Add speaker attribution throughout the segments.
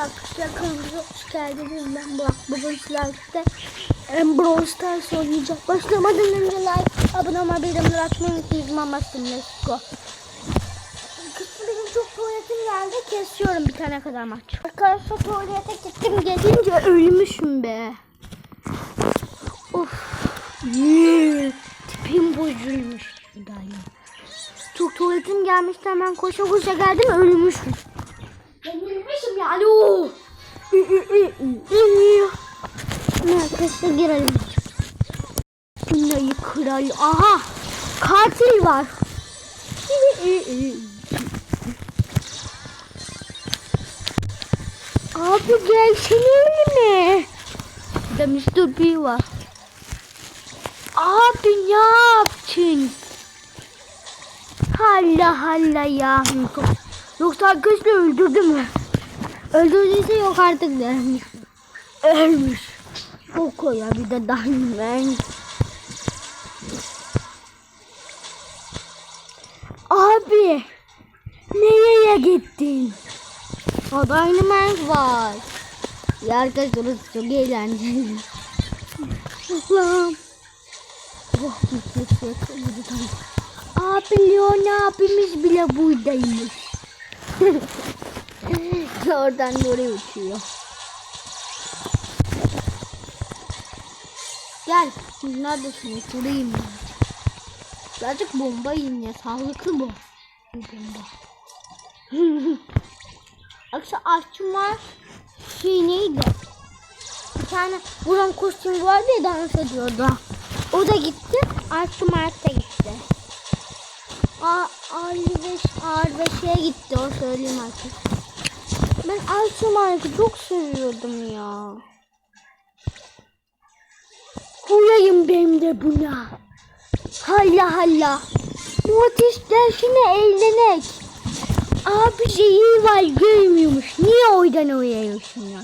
Speaker 1: Bak kanalımıza hoş geldiniz. Ben Burak. Bugün sizlerle Brawl Stars oynayacak. Başlamadan önce like, abone olmayı, bildirimleri açmayı unutmayın. Başlayalım. Let's go. Kısmı benim çok tuvaletim geldi. Kesiyorum bir tane kadar maç. Arkadaşlar tuvalete gittim. Gelince ölmüşüm be. Of. Yeah. Tipim bozulmuş. Çok tuvaletim gelmişti hemen koşa koşa geldim ölmüşüm. Ben ölmüşüm ya alo. Arkadaşlar girelim. Dünyayı kral. Aha. Katil var. Abi gelsene? Bir de Mr. B var. Abi ne yaptın? Halla halla ya. Yoksa arkadaşlar öldürdü mü? Öldürdüyse yok artık dermiş. Ölmüş. Koko ya bir de diamond. Abi. Nereye gittin? O diamond var. Ya arkadaşlar orası çok eğlenceli. Allah'ım. Oh, gittik, gittik. Abi Leon abimiz bile buradaymış. Oradan oraya uçuyor. Gel. Siz neredesiniz? Sorayım ben. Birazcık bomba yiyin ya. Sağlıklı bu. Bu bomba. Akşam açma şey neydi? Bir tane buran kostüm vardı ya dans ediyordu. O da gitti. Açma da gitti. A R5 R5'e gitti o söyleyeyim artık. Ben Alçımark'ı çok seviyordum ya. Koyayım benim de buna. Halla halla. Mortis dersine eğlenek. Abi şeyi var görmüyormuş. Niye oydan oynuyorsun ya?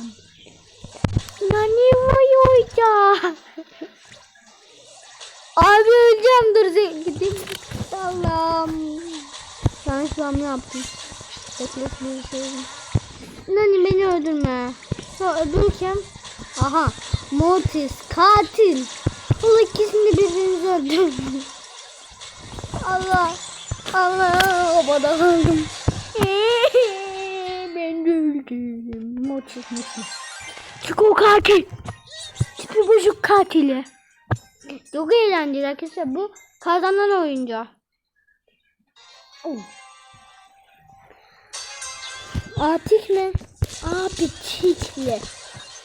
Speaker 1: Ya niye var oyda? Abi öleceğim dur gideyim. Allah'ım. Yanlış hamle yaptım. Bekle bir şey. Nani beni öldürme. Ya öldürürken. Aha. Mortis katil. O ikisini birbirinizi öldürdü. Allah. Allah. O bana kaldım. ben de öldüm. Mortis Mortis. Çünkü o katil. Tipi bozuk katili. Çok eğlenceli arkadaşlar. Bu kazanan oyuncu. Atik mi? Abi Tikle.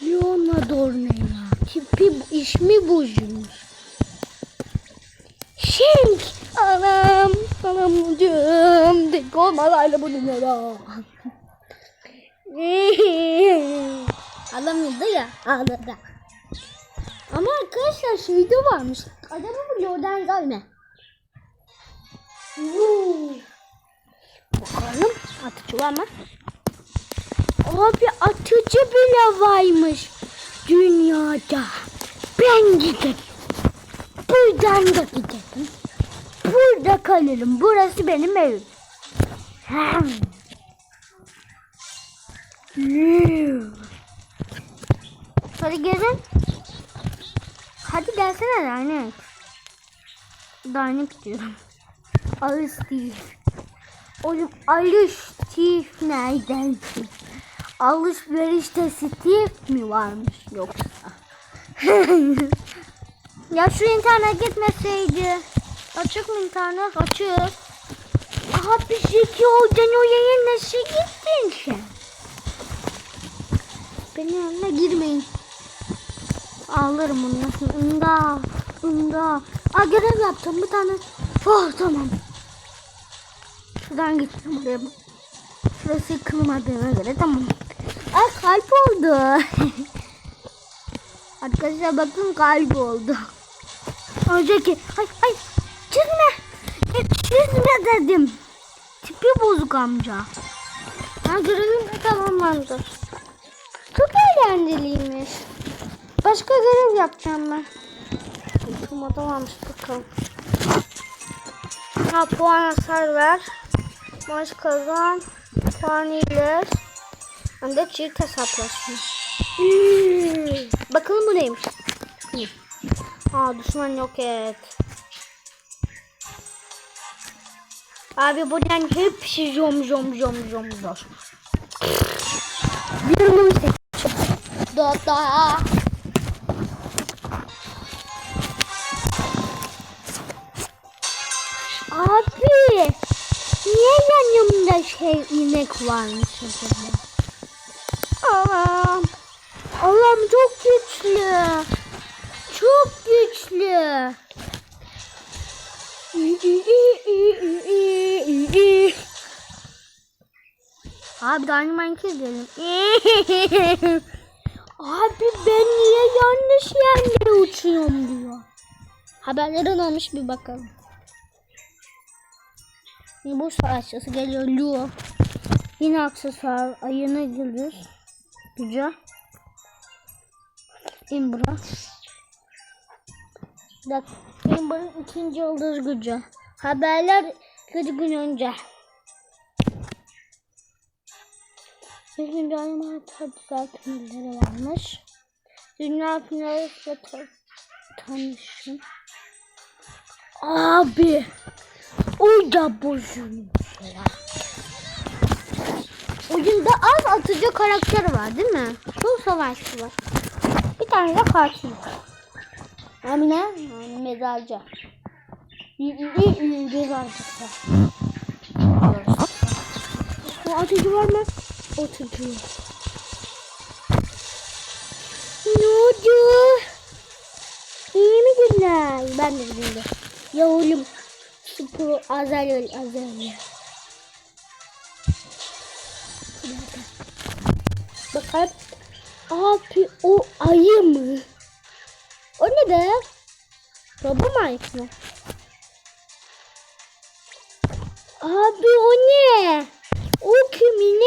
Speaker 1: Leonador ne ya? Tipi ismi bozulmuş. Şenk. Anam. Anam ucum. Tek olmalarla bunu ne ya? Alamıyordu ya. Ağladı. Ama arkadaşlar şey de varmış. Adamı bu Lorden Galme. Yuh. Bakalım atıcı var mı? Abi atıcı bile varmış dünyada. Ben giderim. Buradan da giderim. Burada kalırım. Burası benim evim. Yuh. Hadi gelin. Hadi gelsene Daynak. Daynak diyorum. Ali Steve. Oğlum Ali Steve nereden? Alışverişte Steve mi varmış yoksa? ya şu internet gitmeseydi. Açık mı internet? Açık. Aha bir zeki oradan oraya nasıl gittin sen? Benim yanına girmeyin. Ağlarım nasıl? Unda. Unda. Aa görev yaptım bir tane. Oh tamam. Şuradan gittim buraya. Şurası yıkılmadığına göre tamam. Aa kalp oldu. Arkadaşlar bakın kalp oldu. Önceki. Ay ay. Çizme. E, çizme dedim. Tipi bozuk amca. Ha görevim tamamlandı. Çok eğlenceliymiş. Başka görev yapacağım ben. Okumada varmış bakalım. Ha puan hasar ver. Maç kazan. Puan iyileş. Hem de çift hesaplaşma. Bakalım bu neymiş. Hmm. Düşman yok et. Abi buradan hepsi jom jom jom jom jom. Bir numara Da da. Şey inek varmış acaba? Allah'ım. Allah'ım çok güçlü. Çok güçlü. Abi Dynamite izleyelim. Abi ben niye yanlış yerlere uçuyorum diyor. Haberlerin olmuş bir bakalım. Yine bu savaşçısı geliyor Luo. Yine aksesuar ayına gelir. Güzel. Imbra. Bak Imbra'nın ikinci yıldız gücü. Haberler bir gün önce. Bir gün daima düzeltmeleri varmış. Dünya finalistle ta tanışın. Abi. O da bozulmuş ya. Oyunda az atıcı karakter var değil mi? Çok savaşçı var. Bir tane de katil. Hem ne? Mezarcı. Mezarcısı. O atıcı var mı? Atıcı. Ne oldu? İyi mi günler? Ben de bildim. Ya oğlum. Spor azalıyor azalıyor. Bakın. Abi o ayı mı? O ne be? Baba mı ayık mı? Abi o ne? O kimin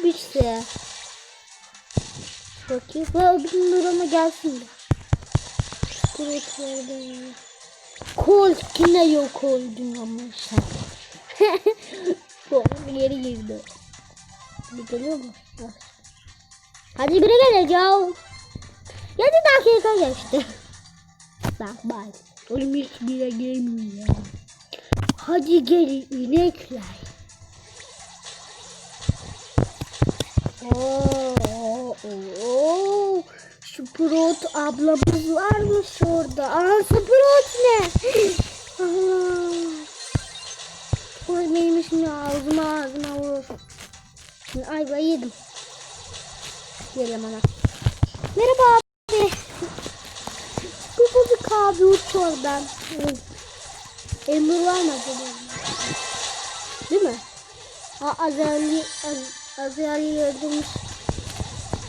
Speaker 1: abisi? Bakayım. Abinin nurama gelsin. Kurutlarda. Kol yine yok oldun ama sen. Kol geri girdi. Bir geliyor mu? Hadi biri gelecek ya. 7 dakika geçti. Bak bak. Oğlum hiç bire gelmiyor ya. Hadi gelin inekler. Oo, oo, oo. Sprout ablamız varmış orada. Aa Sprout ne? Aa. Benim şimdi ağzıma ağzıma vurur. Şimdi ayva yedim. Gelelim ana. Merhaba abi. Bu bozuk abi uç oradan. Emir var mı acaba? Değil mi? Azali Az, öldürmüş.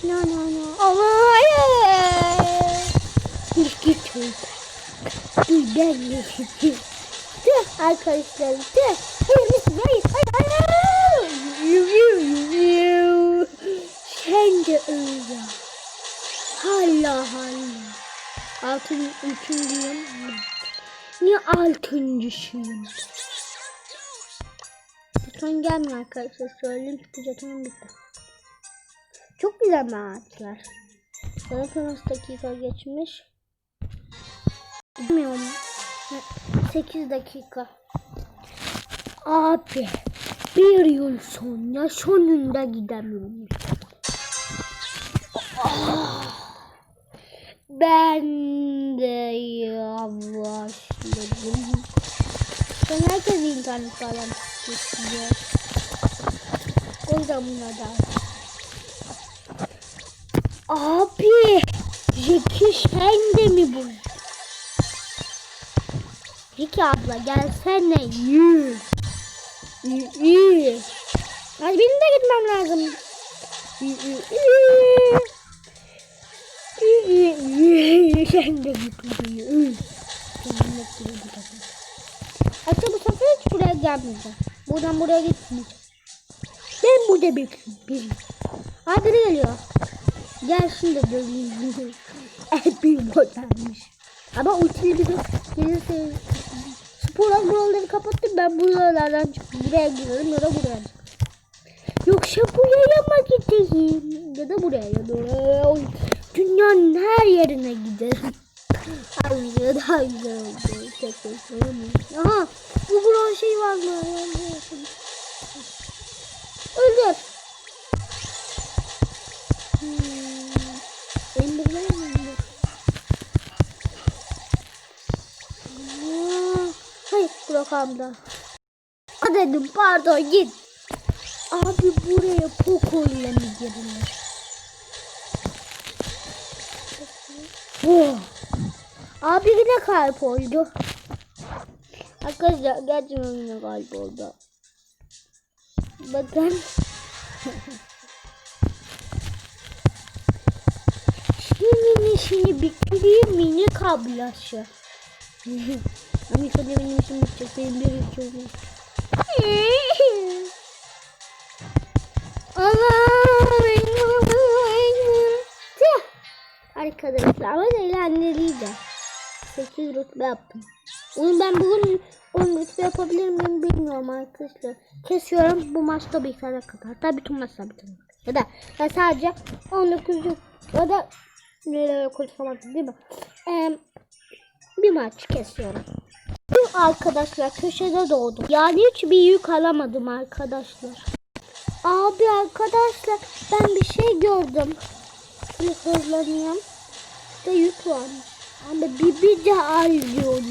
Speaker 1: No no no. Ama hayır. Git git git. Dur ben de Tüh arkadaşlar tüh. Hayır hayır hayır hayır. Yu, yu, yu, yu. Sen de öyle. Hala hala. Altın üçüncüyüm. Niye altıncısıyım? Jeton gelmiyor arkadaşlar. Söyleyeyim çünkü jetonum bitti. Çok güzel ağaçlar. Zaten nasıl dakika geçmiş? Bilmiyorum. 8 dakika. Abi bir yıl sonra sonunda gidemiyorum. Ben de yavaşladım. Ben herkes internet bağlantısı istiyor. O yüzden bunlar da. Abi, Jackie sen de mi bu? Jackie abla gelsene yürü. Yürü. Hadi benim de gitmem lazım. Sen de git buraya. Hatta bu sefer hiç buraya gelmeyeceğim. Buradan buraya gitmeyeceğim. Ben burada bekliyorum. Aa biri geliyor. Gelsin de göreyim. El bir botanmış. Ama ultili bir de gelirse Spor buraları kapattım ben buralardan çıktım. Buraya giriyorum ya da buraya Yoksa buraya mı gideyim? Ya da buraya ya da Dünyanın her yerine giderim. Ay daha güzel oldu. Tek tek söyleyeyim. Aha bu bron şey var mı? Öldür. Hayır bırakamda. Dedim pardon git. Abi buraya Poco ile mi girilir? Oh. Abi yine kalp oldu. Arkadaşlar gerçekten yine kalp oldu. Bakın. Şimdi işini bitireyim mini kablası. Ama önce benim işim bitecek. Benim bir. Tüh. Arkadaşlar ama eğlenceliydi. 8 rütbe yaptım. Onu ben bugün 10 rütbe yapabilir miyim bilmiyorum arkadaşlar. Kesiyorum bu maçta bitene kadar. Tabii bütün maçlar bitene kadar. Ya da ya sadece 19 rütbe ya da nereye konuşamadım değil mi? Ee, bir maç kesiyorum. Arkadaşlar köşede doğdum. Yani hiç bir yük alamadım arkadaşlar. Abi arkadaşlar ben bir şey gördüm. Bir hızlanıyorum. İşte yük varmış. Ama bir bir de alıyor.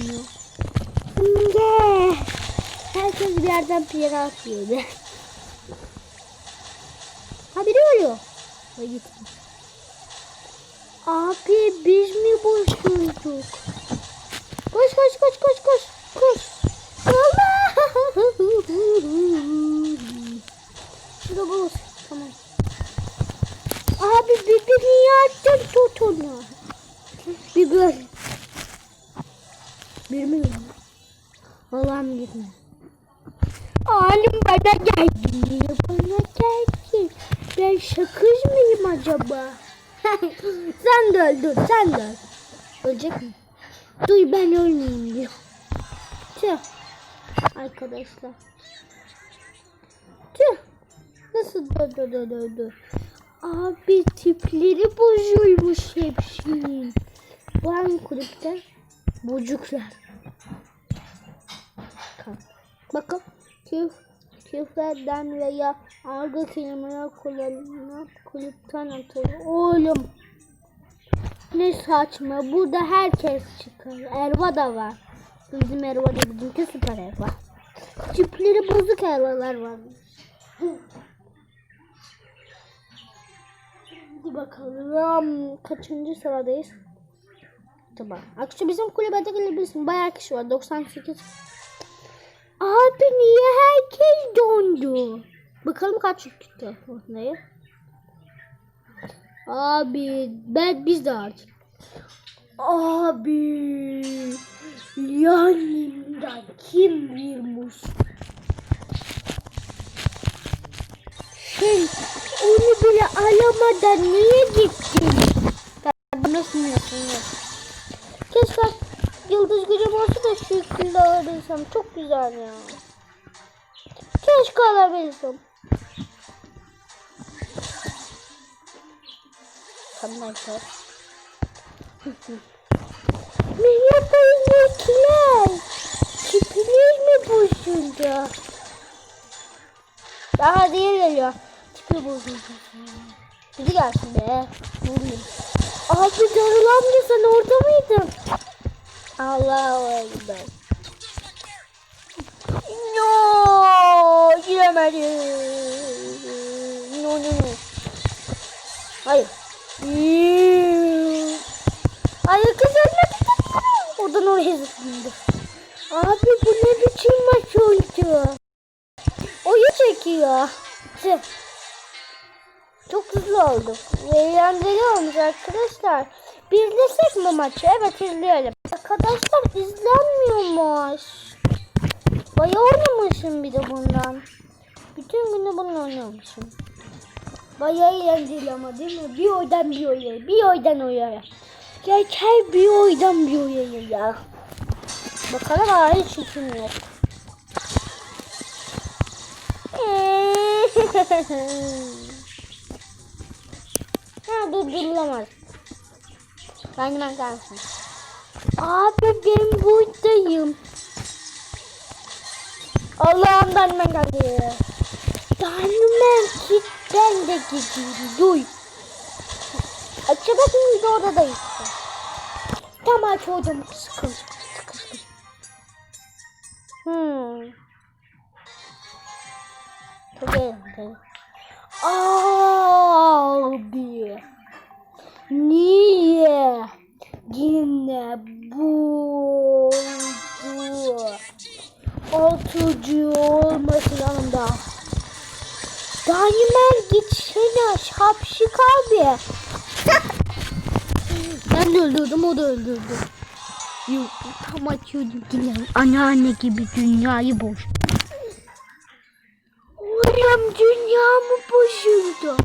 Speaker 1: Şimdi herkes bir yerden piyere atıyordu. Ha biri ölüyor. Ha gitti. Abi biz mi boşulduk? Koş koş koş koş koş koş. Abi niye attın tut onu? Bir. Bir mi? Allah'ım gitme. Alim bana geldi. Bana geldi? Ben şakız mıyım acaba? sen de öldür, sen de öl. Ölecek mi? Duy ben ölmeyeyim diyor. Arkadaşlar. Tüh. Nasıl döndü döndü. Abi tipleri bozuymuş hepsinin. Var mı kulüpte? Bucuklar. Bakın. Küf, küfreden veya argo kelimeler kullanılan kulüpten atılır. Oğlum. Ne saçma. Burada herkes çıkar. Erva da var. Bizim Erva da bizimki süper Erva. Tipleri bozuk Ervalar varmış. Hadi bakalım. Kaçıncı sıradayız? Tamam. Akşam bizim kulübede gelebilirsin. Bayağı kişi var. 98. Abi niye herkes dondu? Bakalım kaç çıktı. Neyi? Abi ben biz de artık. Abi yanımda kim girmiş? Sen onu bile alamadan niye gittin? Ben nasıl yapayım? Keşke yıldız gücüm olsa da şu şekilde alabilsem. Çok güzel ya. Keşke alabilsem. Tamam arkadaşlar. Merhaba inekler. Tipiniz mi bozuldu? Daha diğer geliyor. Tipi bozuldu. Hadi gelsin be. Vurayım. Abi Darıl amca sen orada mıydın? Allah'a emanet. No, giremedim. No, no, no. Hayır. Hayır kız ölmedi. Oradan oraya zıpladı. Abi bu ne biçim maç oldu? Oyu çekiyor. Tüh. Çok hızlı olduk. Eğlenceli olmuş arkadaşlar. Bir izlesek mi maçı? Evet izleyelim. Arkadaşlar izlenmiyormuş. Bayağı oynamışım bir de bundan. Bütün günü bunu oynamışım. Bayağı eğlenceli ama değil mi? Bir oydan bir oyaya, bir oydan ya her bir oydan bir oyaya ya. Bakalım ağrı çekim yok. ha durdurulamaz. Bence ben kalsın. Abi ben buradayım. Allah'ım ben ben geldim. Tanrım ki ben de gidiyorum. Duy. Açık açık odadayız. Tamam çocuğum sıkın sıkın sıkın. Hmm. Geldi. Aldı. Niye? Yine buldu. Oturucu olması yanında. Daima geçsene şapşik abi ben de öldürdüm o da öldürdü. Yok tam açıyordum yine anneanne gibi dünyayı boş. Oğlum dünyamı bozuldu.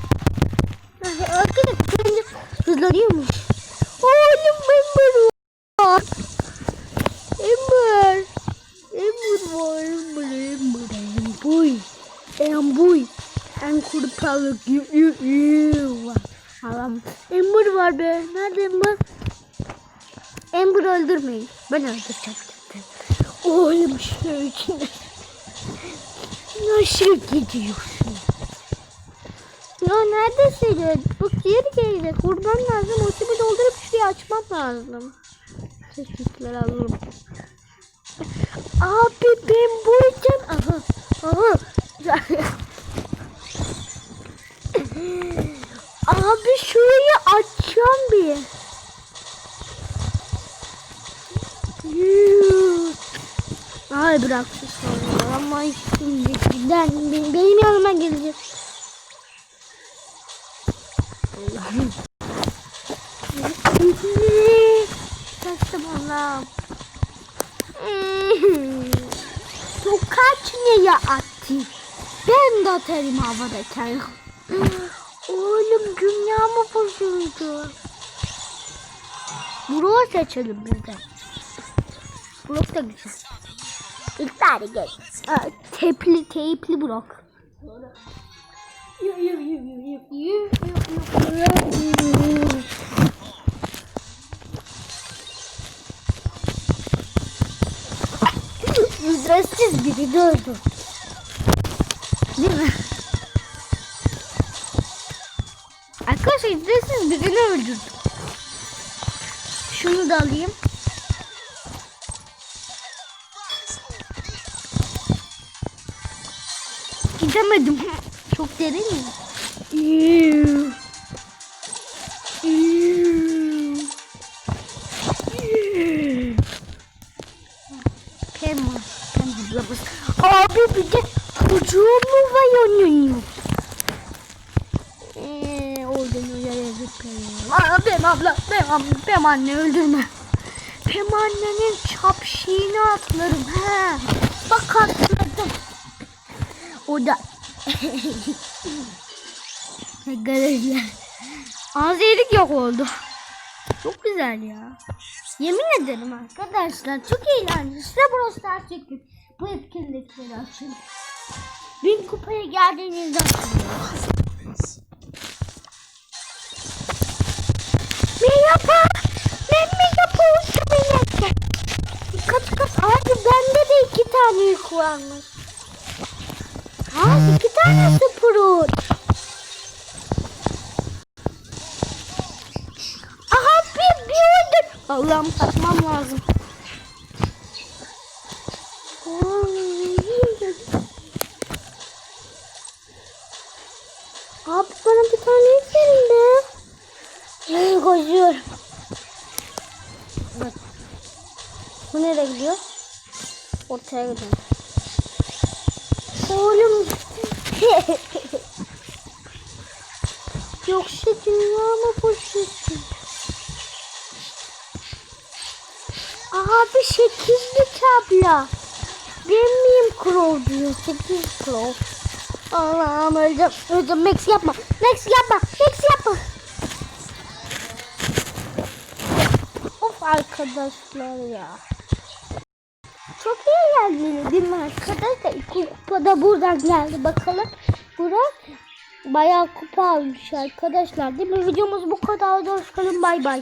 Speaker 1: Arkadaşlar hızlanıyormuş. Oğlum Ember var. Ember. Ember var. Ember. Ember. Embuy. Embuy. En kurpalık. Yu yu yu. Allah'ım. Ember var be. Nerede Ember? Ember öldürmeyin. Ben öldüreceğim. Oğlum şu içine. Nasıl gidiyorsun? Ya neredesin? Bu geri geldi. Kurban lazım. Gibi doldurup şurayı açmam lazım. Teşekkürler alırım. Abi ben buradayım. Aha. Aha. Abi şurayı açacağım bir. Ay bıraktı sonra ama şimdi giden benim, yanıma gelecek. Allah'ım. Kaçtım Allah'ım. Tokaç neye attı? Ben de atarım havadayken. Oğlum dünyamı bozuldu. Bro'yu seçelim biz de. Brock da güzel. İlk tane gel. Aa, tepli, teypli Brock. Ücretsiz biri gördüm. Değil mi? Birini öldürdüm. Şunu da alayım. Gidemedim. Çok derin mi? Pema. Pema Abi bir de çocuğu mu var onun? Eee oradan oraya zıplayalım. Aa, Pem abla, Pem, Pem anne öldürme. Pem annenin çapşiğini atlarım. He. Bak atladım. O da Arkadaşlar Azerik yok oldu. Çok güzel ya. Yemin ederim arkadaşlar çok eğlenceli. Size Brawl Stars çektim. Bu etkinlikleri açın. Bin kupaya geldiğinizde. Merhaba. Merhaba melekte. Dikkat dikkat. Abi bende de iki tane yük varmış. Ha iki tane sprut. Aha bir, bir öldür. Allah'ım kaçmam lazım. Abi bana bir tane verin be. Hey, koşuyorum. Bak. Bu nereye gidiyor? Ortaya gidiyor. Oğlum. Yoksa dünya mı boşuyorsun? Abi şekilli tabla. Miyim Crow diyor. Sekiz Crow. Allah'ım öleceğim. Öleceğim. Max yapma. Max yapma. Max yapma. Of arkadaşlar ya. Çok eğlenceli değil mi arkadaşlar? Kupa da buradan geldi bakalım. Burak bayağı kupa almış arkadaşlar değil mi? Videomuz bu kadar. Hoşçakalın bay bay.